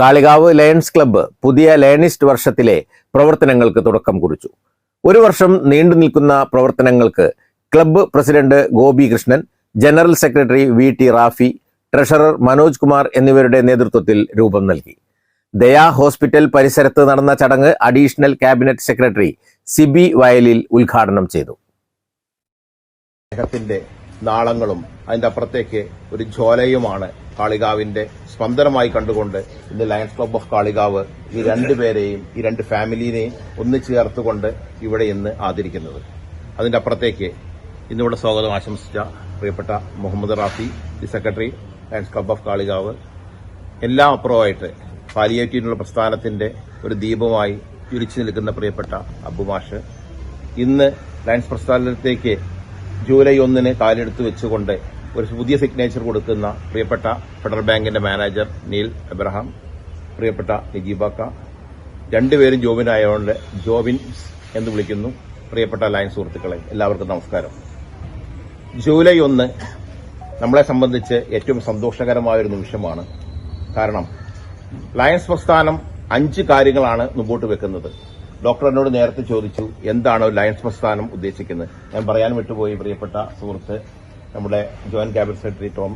Kalikavu lions club പുതിയ ലയണിസ്റ്റ് വർഷത്തിലെ പ്രവർത്തനങ്ങൾക്ക് തുടക്കം കുറിച്ചു. ഒരു വർഷം നീണ്ടു നിൽക്കുന്ന പ്രവർത്തനങ്ങൾക്ക് club president Gopi Krishnan general secretary V T Rafi treasurer Manoj Kumar എന്നിവരുടെ നേതൃത്വത്തിൽ രൂപം നൽകി. ദയാ ഹോസ്പിറ്റൽ പരിസരത്ത് നടന്ന ചടങ്ങ് അഡീഷണൽ ക്യാബിനറ്റ് സെക്രട്ടറി സിബി വയലിൽ ഉദ്ഘാടനം ചെയ്തു. അദ്ദേഹത്തിന്റെ നാളങ്ങളും അതിന്റെ അപ്പുറത്തേക്ക് ഒരു ജ്വാലയുമാണ് കാളികാവിന്റെ സ്പന്ദനമായി കണ്ടുകൊണ്ട് ഇന്ന് ലയൺസ് ക്ലബ് ഓഫ് കാളികാവ് ഈ രണ്ടുപേരെയും ഈ രണ്ട് ഫാമിലിനെയും ഒന്നിച്ചു ചേർത്തുകൊണ്ട് ഇവിടെ ഇന്ന് ആദരിക്കുന്നത്. അതിന്റെ അപ്പുറത്തേക്ക് ഇന്നിവിടെ സ്വാഗതം ആശംസിച്ച പ്രിയപ്പെട്ട Muhammad Rafi the secretary Lions Club of Kalikavu. എല്ലാം അപ്പുറമായിട്ട് പാലിയേറ്റീവിനുള്ള പ്രസ്ഥാനത്തിന്റെ ഒരു ദീപമായി ഉരിച്ചു നിൽക്കുന്ന പ്രിയപ്പെട്ട അബുമാഷ് ഇന്ന് ലയൺസ് പ്രസ്ഥാനത്തേക്ക് ജൂലൈ ഒന്നിന് കാലെടുത്ത് വെച്ചുകൊണ്ട് ഒരു പുതിയ സിഗ്നേച്ചർ കൊടുക്കുന്ന പ്രിയപ്പെട്ട ഫെഡറൽ ബാങ്കിന്റെ മാനേജർ നീൽ എബ്രഹാം പ്രിയപ്പെട്ട നിജീബാക്ക രണ്ടുപേരും ജോബിനായതുകൊണ്ട് ജോബിൻ എന്ന് വിളിക്കുന്നു. പ്രിയപ്പെട്ട ലൈൻ സുഹൃത്തുക്കളെ എല്ലാവർക്കും നമസ്കാരം. ജൂലൈ ഒന്ന് നമ്മളെ സംബന്ധിച്ച് ഏറ്റവും സന്തോഷകരമായ ഒരു നിമിഷമാണ്. കാരണം ലയൻസ് പ്രസ്ഥാനം അഞ്ച് കാര്യങ്ങളാണ് മുമ്പോട്ട് വെക്കുന്നത്. ഡോക്ടർ എന്നോട് നേരത്തെ ചോദിച്ചു എന്താണ് ലയൻസ് പ്രസ്ഥാനം ഉദ്ദേശിക്കുന്നത്? ഞാൻ പറയാൻ വിട്ടുപോയി പ്രിയപ്പെട്ട സുഹൃത്ത്. നമ്മുടെ ജോയിന്റ് ക്യാബിനറ്റ് സെക്രട്ടറി ടോം.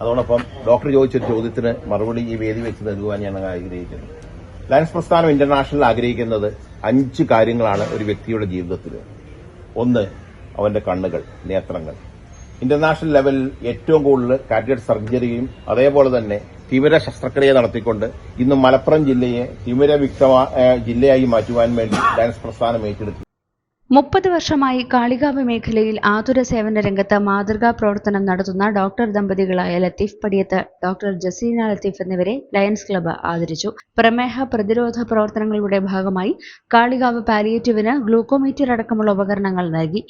അതോടൊപ്പം ഡോക്ടർ ചോദിച്ചൊരു ചോദ്യത്തിന് മറുപടി ഈ വേദി വെച്ച് നൽകുവാൻ ഞാൻ ആഗ്രഹിക്കുന്നു. ലയൻസ് പ്രസ്ഥാനം ഇന്റർനാഷണൽ ആഗ്രഹിക്കുന്നത് അഞ്ച് കാര്യങ്ങളാണ് ഒരു വ്യക്തിയുടെ ജീവിതത്തിൽ ഒന്ന് അവന്റെ കണ്ണുകൾ നേത്രങ്ങൾ. ഇന്റർനാഷണൽ ലെവലിൽ ഏറ്റവും കൂടുതൽ കാറ്റഡ് സർജറിയും അതേപോലെ തന്നെ തിമിര ശസ്ത്രക്രിയ നടത്തിക്കൊണ്ട് ഇന്ന് മലപ്പുറം ജില്ലയെ തിമിര വിക്തമായ ജില്ലയായി മാറ്റുവാൻ വേണ്ടി ലയൻസ് പ്രസ്ഥാനം ഏറ്റെടുത്തു. മുപ്പത് വർഷമായി കാളികാവ് മേഖലയിൽ ആതുര സേവന രംഗത്ത് മാതൃകാ പ്രവർത്തനം നടത്തുന്ന ഡോക്ടർ ദമ്പതികളായ ലത്തീഫ് പടിയത്ത് ഡോക്ടർ ജസീന ലത്തീഫ് എന്നിവരെ ലയൺസ് ക്ലബ്ബ് ആദരിച്ചു. പ്രമേഹ പ്രതിരോധ പ്രവർത്തനങ്ങളുടെ ഭാഗമായി കാളികാവ് പാലിയേറ്റീവിന് ഗ്ലൂക്കോമീറ്റർ അടക്കമുള്ള ഉപകരണങ്ങൾ നൽകി.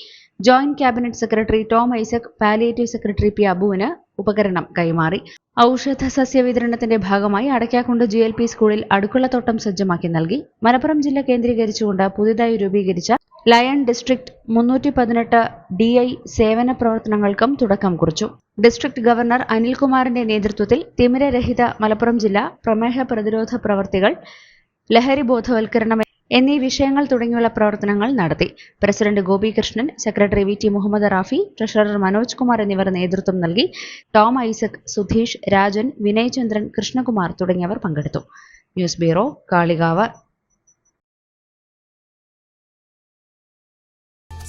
Joint cabinet secretary Tom Isaac palliative secretary P അബുവിന് ഉപകരണം കൈമാറി. ഔഷധ സസ്യ വിതരണത്തിന്റെ ഭാഗമായി അടയ്ക്കാക്കുണ്ട് ജി എൽ പി സ്കൂളിൽ അടുക്കളത്തോട്ടം സജ്ജമാക്കി നൽകി. മലപ്പുറം ജില്ല കേന്ദ്രീകരിച്ചുകൊണ്ട് പുതിയതായി രൂപീകരിച്ച ലയൺ ഡിസ്ട്രിക്ട് മുന്നൂറ്റി പതിനെട്ട് ഡി ഐ സേവന പ്രവർത്തനങ്ങൾക്കും തുടക്കം കുറിച്ചു. ഡിസ്ട്രിക്ട് ഗവർണർ അനിൽകുമാറിന്റെ നേതൃത്വത്തിൽ തിമിരരഹിത മലപ്പുറം ജില്ല പ്രമേഹ പ്രതിരോധ പ്രവർത്തികൾ ലഹരി ബോധവൽക്കരണം എന്നീ വിഷയങ്ങൾ തുടങ്ങിയുള്ള പ്രവർത്തനങ്ങൾ നടത്തി. President Gopikrishnan secretary V T Muhammad Rafi treasurer Manoj Kumar എന്നിവർ നേതൃത്വം നൽകി. ടോം ഐസക് സുധീഷ് രാജൻ വിനയ് ചന്ദ്രൻ കൃഷ്ണകുമാർ തുടങ്ങിയവർ പങ്കെടുത്തു. News bureau Kalikavu.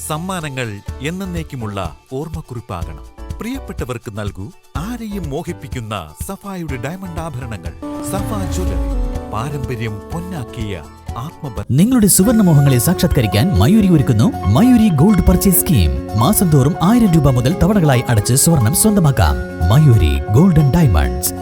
സമ്മാനങ്ങൾ എന്നേക്കുമുള്ള ഓർമ്മക്കുറിപ്പാകണം. പ്രിയപ്പെട്ടവർക്ക് നൽകൂ ആരെയും മോഹിപ്പിക്കുന്ന സഫായുടെ ഡയമണ്ട് ആഭരണങ്ങൾ. സഫ ജ്വല്ലറി. പാരമ്പര്യം പൊന്നാക്കിയ ആത്മബന്ധം. നിങ്ങളുടെ സുവർണമോഹങ്ങളെ സാക്ഷാത്കരിക്കാൻ മയൂരി ഒരുക്കുന്നു മയൂരി ഗോൾഡ് പർച്ചേസ് സ്കീം. മാസം തോറും ആയിരം രൂപ മുതൽ തവണകളായി അടച്ച് സ്വർണം സ്വന്തമാക്കാം. Mayuri golden diamonds.